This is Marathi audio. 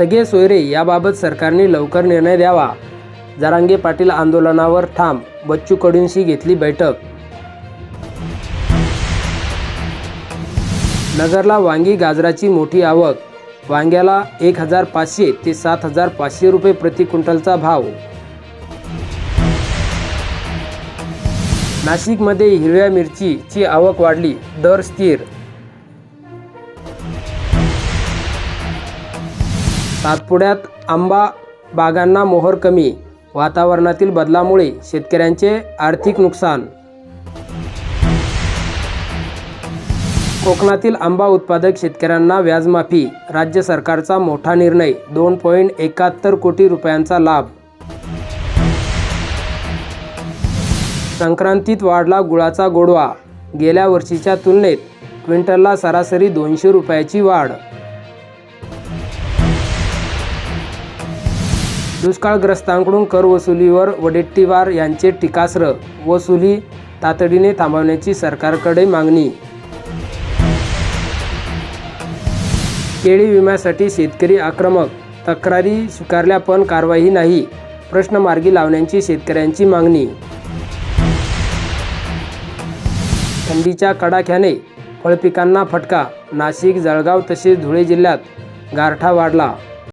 सगळे सोयरे याबाबत सरकारने लवकर निर्णय द्यावा. जरांगे पाटील आंदोलनावर ठाम बच्चू कडूंशी घेतली बैठक. नगरला वांगी गाजराची मोठी आवक वांग्याला एक हजार पाचशे ते सात हजार पाचशे रुपये प्रति क्विंटलचा भाव. नाशिकमध्ये हिरव्या मिरचीची आवक वाढली दर स्थिर सातपुड्यात आंबा बागांना मोहर कमी वातावरणातील बदलामुळे शेतकऱ्यांचे आर्थिक नुकसान. कोकणातील आंबा उत्पादक शेतकऱ्यांना व्याजमाफी राज्य सरकारचा मोठा निर्णय दोन पॉईंट एकाहत्तर कोटी रुपयांचा लाभ. संक्रांतीत वाढला गुळाचा गोडवा गेल्या वर्षीच्या तुलनेत क्विंटलला सरासरी दोनशे रुपयाची वाढ. दुष्काळग्रस्तांकडून कर वसुलीवर वडेट्टीवार यांचे टीकास्त्र. वसुली तातडीने थांबवण्याची सरकारकडे मागणी. केळी विम्यासाठी शेतकरी आक्रमक. तक्रारी स्वीकारल्या पण कारवाई नाही. प्रश्न मार्गी लावण्याची शेतकऱ्यांची मागणी. थंडीच्या कडाख्याने फळपिकांना फटका. नाशिक जळगाव तसेच धुळे जिल्ह्यात गारठा वाढला.